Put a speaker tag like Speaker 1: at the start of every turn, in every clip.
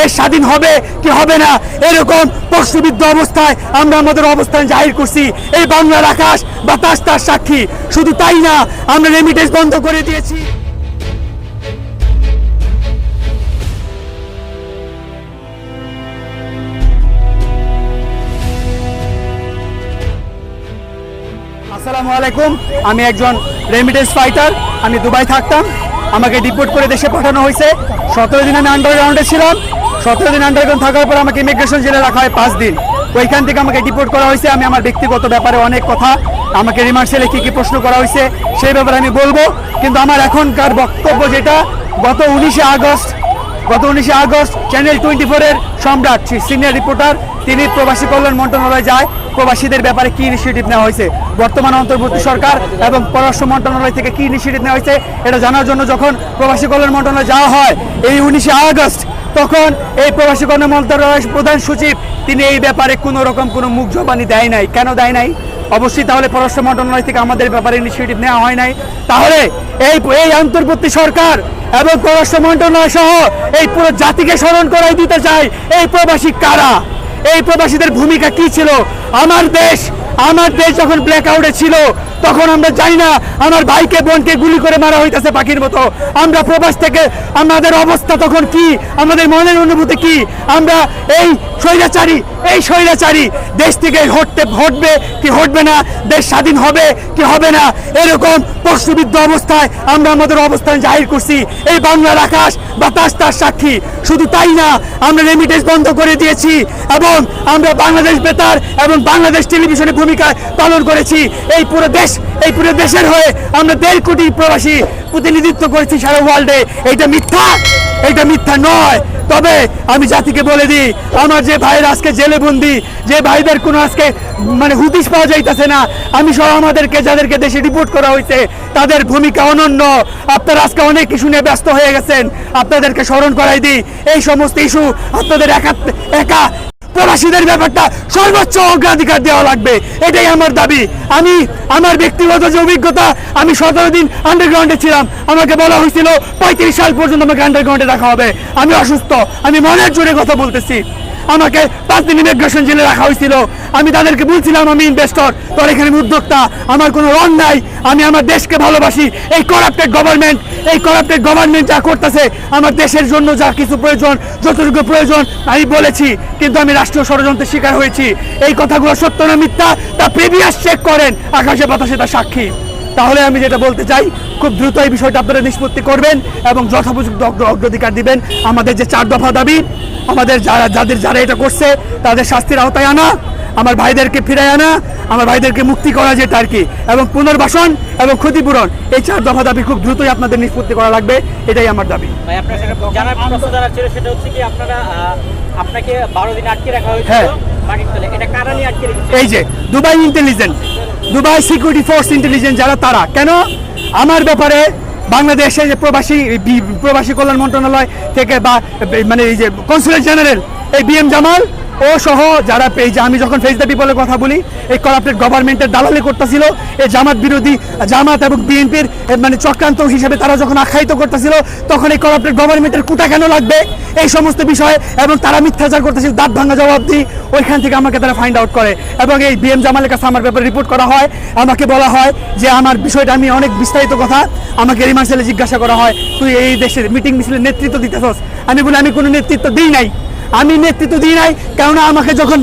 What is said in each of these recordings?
Speaker 1: দেশ স্বাধীন হবে কি হবে না, এরকম প্রশ্নবিদ্ধ অবস্থায় আমরা আমাদের অবস্থান জাহির করছি। এই বাংলার আকাশ বাতাস তার সাক্ষী, শুধু তাই না, আমরা রেমিটেন্স বন্ধ করে দিয়েছি। আসসালামু আলাইকুম, আমি একজন রেমিটেন্স ফাইটার আমি দুবাই থাকতাম, আমাকে ডিপোর্ট করে দেশে পাঠানো হয়েছে। সতেরো দিন আমি আন্ডারগ্রাউন্ডে ছিলাম সতেরো দিন আন্ডারগ্রাউন্ড থাকার পর আমাকে ইমিগ্রেশন জেলে রাখা হয় পাঁচ দিন। ওইখান থেকে আমাকে ডিপোর্ট করা হয়েছে। আমি আমার ব্যক্তিগত ব্যাপারে অনেক কথা। আমাকে রিমান্ড সেলে কী কী প্রশ্ন করা হয়েছে, সেই ব্যাপারে আমি বলব। কিন্তু আমার এখনকার বক্তব্য যেটা, গত উনিশে আগস্ট, গত উনিশে আগস্ট চ্যানেল টোয়েন্টি ফোরের সম্রাট সিনিয়র রিপোর্টার তিনি প্রবাসী কল্যাণ মন্ত্রণালয়ে যায়। প্রবাসীদের ব্যাপারে কি ইনিশিয়েটিভ নেওয়া হয়েছে? বর্তমান অন্তর্বর্তী সরকার এবং পররাষ্ট্র মন্ত্রণালয় থেকে কি ইনিশিয়েটিভ নেওয়া হয়েছে? এটা জানার জন্য যখন প্রবাসী কল্যাণ মন্ত্রণালয়ে যাওয়া হয়, এই উনিশে আগস্ট তখন এই প্রবাসী কল্যাণ মন্ত্রণালয়ের প্রধান সচিব, তিনি এই ব্যাপারে কোনো রকম কোনো মুখ জবানি দেয় নাই। কেন দেয় নাই? অবশ্যই তাহলে পররাষ্ট্র মন্ত্রণালয় থেকে আমাদের ব্যাপারে ইনিশিয়েটিভ নেওয়া হয় নাই। তাহলে এই এই অন্তর্বর্তী সরকার এবং পররাষ্ট্র মন্ত্রণালয় সহ এই পুরো জাতিকে স্মরণ করাই দিতে চাই এই প্রবাসী কারা? এই প্রবাসীদের ভূমিকা কি ছিল? আমার দেশ আমার দেশ যখন ব্ল্যাক আউটে ছিল তখন আমরা জানি না, আমার ভাইকে, বোনকে গুলি করে মারা হইতেছে পাখির মতো। আমরা প্রবাস থেকে, আমাদের অবস্থা তখন কি? আমাদের মনের অনুভূতি কি? আমরা এই স্বৈরাচারী এই স্বৈরাচারী, দেশ থেকে হটতে, হটবে কি হটবে না? দেশ স্বাধীন হবে কি হবে না? এরকম প্রশ্নবিদ্ধ অবস্থায় আমরা আমাদের অবস্থান জাহির করছি। এই বাংলার আকাশ বাতাস তার সাক্ষী। শুধু তাই না, আমরা রেমিটেন্স বন্ধ করে দিয়েছি এবং আমরা বাংলাদেশ বেতার এবং বাংলাদেশ টেলিভিশনে ভূমিকা পালন করেছি। এই পুরো দেশ এই পুরো দেশের হয়ে আমরা দেড় কোটি প্রবাসী প্রতিনিধিত্ব করেছি সারা ওয়ার্ল্ডে এইটা মিথ্যা এইটা মিথ্যা নয়। তবে আমি জাতিকে বলে দিই, আমার যে ভাইয়ের আজকে জেলে বন্দি যে ভাইদের কোনো আজকে মানে হুদিশ পাওয়া যাইতেছে না, আমি সহ আমাদেরকে যাদেরকে দেশে রিপোর্ট করা হয়েছে তাদের ভূমিকা অনন্য। আপনারা আজকে অনেক ইস্যু নিয়ে ব্যস্ত হয়ে গেছেন। আপনাদেরকে স্মরণ করাই দিই, এই সমস্ত ইস্যু আপনাদের একা একা প্রবাসীদের ব্যাপারটা সর্বোচ্চ অগ্রাধিকার দেওয়া লাগবে। এটাই আমার দাবি। আমি, আমার ব্যক্তিগত যে অভিজ্ঞতা, আমি সতেরো দিন আন্ডারগ্রাউন্ডে ছিলাম। আমাকে বলা হয়েছিল, পঁয়ত্রিশ সাল পর্যন্ত আমাকে আন্ডারগ্রাউন্ডে রাখা হবে। আমি অসুস্থ। আমি মনের জোরে কথা বলতেছি। আমাকে পাঁচ দিন ইমিগ্রেশন জেলে রাখা হয়েছিল। আমি তাদেরকে বলছিলাম, আমি ইনভেস্টর তোর এখানে উদ্যোক্তা। আমার কোনো রং নাই। আমি আমার দেশকে ভালোবাসি। এই করাপ্টেড গভর্নমেন্ট এই করাপ্টেড গভর্নমেন্ট যা করতেছে, আমার দেশের জন্য যা কিছু প্রয়োজন, যতটুকু প্রয়োজন, আমি বলেছি, কিন্তু আমি রাষ্ট্রীয় ষড়যন্ত্রের শিকার হয়েছি। এই কথাগুলো সত্য না মিথ্যা, তা প্রিভিয়াস চেক করেন, আকাশে বাতাসে তা সাক্ষী। তাহলে আমি যেটা বলতে চাই, খুব দ্রুত এই বিষয়টা আপনারা নিষ্পত্তি করবেন এবং যথোপযুক্ত অগ্রাধিকার দিবেন। আমাদের যে চার দফা দাবি, আমাদের যারা যাদের যারা এটা করছে, তাদের শাস্তির আওতায় আনা। আমার ভাইদেরকে ফিরায় আনা আমার ভাইদেরকে মুক্তি করা যেটা আর কি। এবং পুনর্বাসন এবং ক্ষতিপূরণ এই চার দফা দাবি খুব দ্রুতই আপনাদের নিষ্পত্তি করা লাগবে এটাই আমার দাবি।
Speaker 2: আপনাকে বারো দিন আটকে রাখা
Speaker 1: হ্যাঁ। এই যে Dubai intelligence Dubai security force intelligence যারা তারা। কেন? আমার ব্যাপারে বাংলাদেশে যে প্রবাসী প্রবাসী কল্যাণ মন্ত্রণালয় থেকে বা মানে এই যে কনসুলেট জেনারেল এই বিএম জামাল, ও সহ যারা যে আমি যখন ফেস দ্য পিপলের কথা বলি, এই করাপ্টেড গভর্নমেন্টের দালালি করতেছিল, এই জামাত বিরোধী, জামাত এবং বিএনপির মানে চক্রান্ত হিসেবে তারা যখন আখ্যায়িত করতেছিল, তখন এই করাপ্টেড গভর্নমেন্টের কুটা কেন লাগবে? এই সমস্ত বিষয়ে, এবং তারা মিথ্যাচার করতেছিল, দাঁত ভাঙা জবাব দিই ওইখান থেকে আমাকে তারা ফাইন্ড আউট করে। এবং এই বিএম জামালের কাছে আমার ব্যাপারে রিপোর্ট করা হয়, আমাকে বলা হয় যে আমার বিষয়টা আমি অনেক বিস্তারিত কথা, আমাকে রিমান্ড সেলে জিজ্ঞাসা করা হয়, তুই এই দেশের মিটিং মিছিলের নেতৃত্ব দিতেছস? আমি বলি, আমি কোনো নেতৃত্ব দিই নাই। আমি নেতৃত্ব দিই নাই, কেননা আমাকে যখন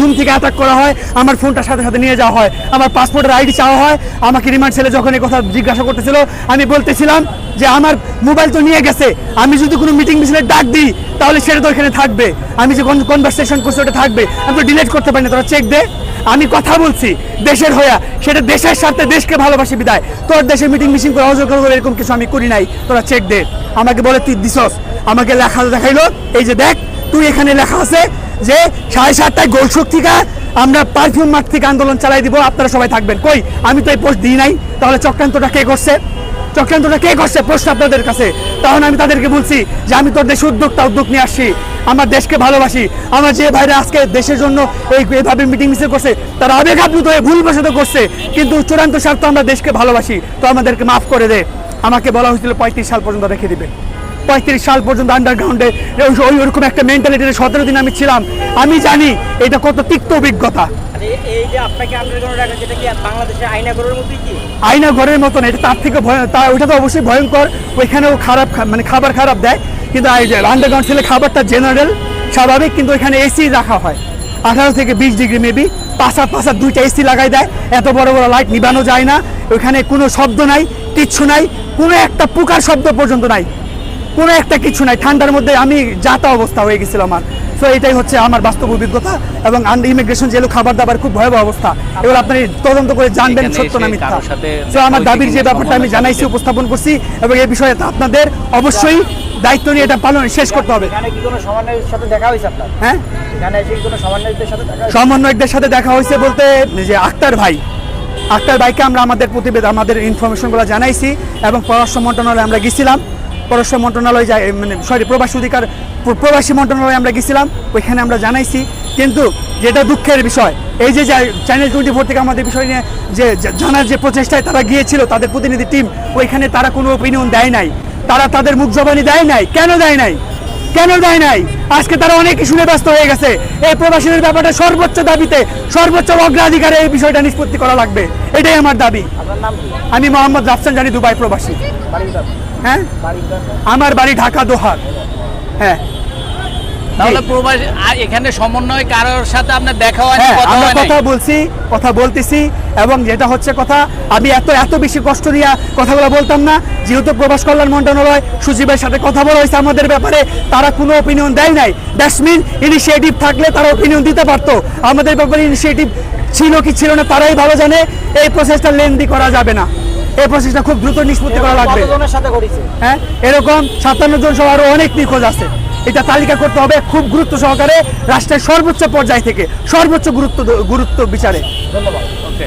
Speaker 1: রুম থেকে অ্যাটাক করা হয়, আমার ফোনটা সাথে সাথে নিয়ে যাওয়া হয়, আমার পাসপোর্টের আইডি চাওয়া হয়, আমাকে রিমান্ড সেলে যখন এই কথা জিজ্ঞাসা করতেছিল, আমি বলতেছিলাম যে আমার মোবাইল তো নিয়ে গেছে, আমি যদি কোনো মিটিং মিছিলের ডাক দিই, তাহলে সেটা তো এখানে থাকবে। আমি যে কনভারসেশন করছি ওটা থাকবে। আমি তো ডিলিট করতে পারি না তোরা চেক দে। আমি কথা বলছি, দেশের হইয়া, সেটা দেশের স্বার্থে দেশকে ভালোবাসি বিদায়। তোর দেশে মিটিং মিটিং করে অযোগ্য করে এরকম কিছু আমি করি নাই, তোরা চেক দে। আমাকে বলে, তুই দিছস। আমাকে লেখা দেখাইলো, এই যে দেখ তুই এখানে লেখা আছে যে সাড়ে সাতটায় গোল শক্তিকা আমরা পারফিউম মাঠ থেকে আন্দোলন চালাই দিব, আপনারা সবাই থাকবেন। কই? আমি তো এই পোস্ট দিই নাই। তাহলে চক্রান্তটা কে করছে? চক্রান্তটা কে করছে? প্রশ্ন আপনাদের কাছে। তখন আমি তাদেরকে বলছি যে আমি তোর দেশে উদ্যোক্তা, উদ্যোগ নিয়ে আসছি। আমার দেশকে ভালোবাসি। আমার যে ভাইরা আজকে দেশের জন্য এই এইভাবে মিটিং মিছিল করছে, তারা আবেগ আপ্লুত হয়ে ভুলবশত করছে। কিন্তু চূড়ান্ত স্বার্থ আমরা দেশকে ভালোবাসি। তো আমাদেরকে মাফ করে দে। আমাকে বলা হয়েছিল পঁয়ত্রিশ সাল পর্যন্ত রেখে দিবে। পঁয়ত্রিশ সাল পর্যন্ত আন্ডারগ্রাউন্ডে ওই ওরকম একটা মেন্টালিটিতে সতেরো দিন আমি ছিলাম। আমি জানি এটা কত তিক্ত অভিজ্ঞতা।
Speaker 2: এই- এই যে আপনাকে যেটা কি বাংলাদেশের আইনা মতোই কি?
Speaker 1: আয়না ঘরের মতন এটা তার থেকে ভয় তা ওইটা তো অবশ্যই ভয়ঙ্কর। ওইখানেও খারাপ মানে খাবার খারাপ দেয়। কিন্তু আন্ডারগ্রাউন্ড ছেলে খাবারটা জেনারেল স্বাভাবিক কিন্তু ওইখানে এসি রাখা হয়। আঠারো থেকে বিশ ডিগ্রি মেবি পাশা পাশা দুইটা এসি লাগাই দেয়। এত বড় বড় লাইট নিবানো যায় না। ওইখানে কোনো শব্দ নাই কিচ্ছু নাই কোনো একটা পোকার শব্দ পর্যন্ত নাই। কোনো একটা কিছু নাই। ঠান্ডার মধ্যে আমি যাতা অবস্থা হয়ে গেছিল আমার। তো এটাই হচ্ছে আমার বাস্তব অভিজ্ঞতা এবং ইমিগ্রেশন জেলও খাবার দাবার খুব ভয়াবহ অবস্থা। এগুলো আপনি তদন্ত করে জানবেন সত্য না মিথ্যা। তো আমার দাবির যে ব্যাপারটা আমি জানাইছি উপস্থাপন করছি এবং এই বিষয়ে আপনাদের অবশ্যই দায়িত্ব নিয়ে এটা পালন শেষ করতে হবে।
Speaker 2: এখানে কি কোনো সমন্বয়ের সাথে দেখা হয়েছে
Speaker 1: হ্যাঁ?
Speaker 2: এখানে এসে কি কোনো সমন্বয়কদের সাথে দেখা হয়েছে?
Speaker 1: সমন্বয়কদের সাথে দেখা হয়েছে বলতে যে আক্তার ভাই। আক্তার ভাইকে আমরা আমাদের প্রতিবেদন আমাদের ইনফরমেশনগুলো জানাইছি এবং পররাষ্ট্র মন্ত্রণালয়ে আমরা গেছিলাম। পররাষ্ট্র মন্ত্রণালয় যাই মানে সরি প্রবাসী অধিকার প্রবাসী মন্ত্রণালয়ে আমরা গেছিলাম ওইখানে আমরা জানাইছি। কিন্তু যেটা দুঃখের বিষয় এই যে চ্যানেল টোয়েন্টি ফোর থেকে আমাদের বিষয় নিয়ে যে জানার যে প্রচেষ্টায় তারা গিয়েছিল তাদের প্রতিনিধি টিম ওইখানে তারা কোনো ওপিনিয়ন দেয় নাই। তারা তাদের মুখ জবানি দেয় নাই। কেন দেয় নাই? কেন দেয় নাই? আজকে তারা অনেক শুনে ব্যস্ত হয়ে গেছে। এই প্রবাসীদের ব্যাপারটা সর্বোচ্চ দাবিতে সর্বোচ্চ অগ্রাধিকারে এই বিষয়টা নিষ্পত্তি করা লাগবে। এটাই আমার দাবি। আমি মোহাম্মদ রাফসান জানি দুবাই প্রবাসী? হ্যাঁ? আমার বাড়ি ঢাকা দোহার। হ্যাঁ।
Speaker 3: তাহলে প্রবাসী এখানে সমন্বয় কারোর সাথে আপনার দেখা হয়নি
Speaker 1: হ্যাঁ আমরা কথা বলছি কথা বলতেছি এবং যেটা হচ্ছে কথা আমি এত এত বেশি কষ্ট নিয়ে কথাগুলো বলতাম না যেহেতু প্রবাস কল্যাণ মন্ত্রণালয় সচিবের সাথে কথা বলা হয়েছে আমাদের ব্যাপারে তারা কোনো ওপিনিয়ন দেয় নাই। দ্যাটস মিন ইনিশিয়েটিভ থাকলে তারা ওপিনিয়ন দিতে পারতো। আমাদের ব্যাপারে ইনিশিয়েটিভ ছিল কি ছিল না তারাই ভালো জানে এই প্রসেসটা লেন্দি করা যাবে না। এই প্রসেসটা খুব দ্রুত নিষ্পত্তি করা লাগবে। হ্যাঁ এরকম সাতান্ন জন সহ আরও অনেক নিখোঁজ আছে। এটা তালিকা করতে হবে খুব গুরুত্ব সহকারে রাষ্ট্রের সর্বোচ্চ পর্যায় থেকে সর্বোচ্চ গুরুত্ব গুরুত্ব বিচারে।
Speaker 2: ধন্যবাদ।
Speaker 3: ওকে